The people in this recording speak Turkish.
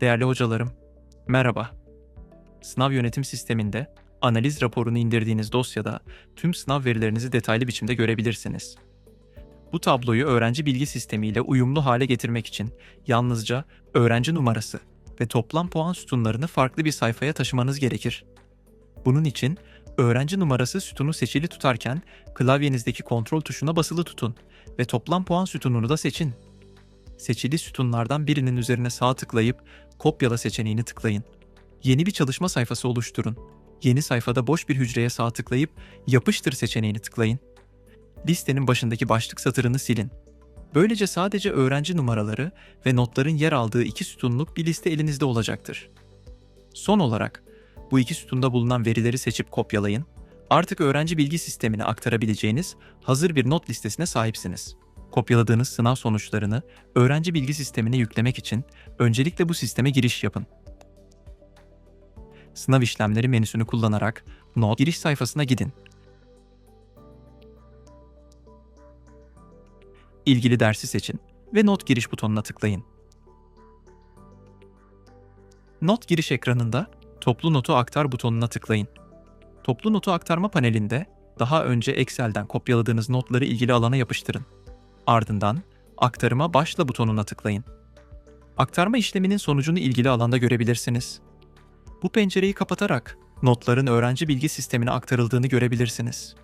Değerli hocalarım, merhaba. Sınav yönetim sisteminde analiz raporunu indirdiğiniz dosyada tüm sınav verilerinizi detaylı biçimde görebilirsiniz. Bu tabloyu öğrenci bilgi sistemiyle uyumlu hale getirmek için yalnızca öğrenci numarası ve toplam puan sütunlarını farklı bir sayfaya taşımanız gerekir. Bunun için öğrenci numarası sütunu seçili tutarken klavyenizdeki kontrol tuşuna basılı tutun ve toplam puan sütununu da seçin. Seçili sütunlardan birinin üzerine sağ tıklayıp kopyala seçeneğini tıklayın. Yeni bir çalışma sayfası oluşturun. Yeni sayfada boş bir hücreye sağ tıklayıp yapıştır seçeneğini tıklayın. Listenin başındaki başlık satırını silin. Böylece sadece öğrenci numaraları ve notların yer aldığı iki sütunluk bir liste elinizde olacaktır. Son olarak bu iki sütunda bulunan verileri seçip kopyalayın. Artık öğrenci bilgi sistemine aktarabileceğiniz hazır bir not listesine sahipsiniz. Kopyaladığınız sınav sonuçlarını öğrenci bilgi sistemine yüklemek için öncelikle bu sisteme giriş yapın. Sınav işlemleri menüsünü kullanarak not giriş sayfasına gidin. İlgili dersi seçin ve not giriş butonuna tıklayın. Not giriş ekranında Toplu notu aktar butonuna tıklayın. Toplu notu aktarma panelinde daha önce Excel'den kopyaladığınız notları ilgili alana yapıştırın. Ardından aktarıma başla butonuna tıklayın. Aktarma işleminin sonucunu ilgili alanda görebilirsiniz. Bu pencereyi kapatarak notların öğrenci bilgi sistemine aktarıldığını görebilirsiniz.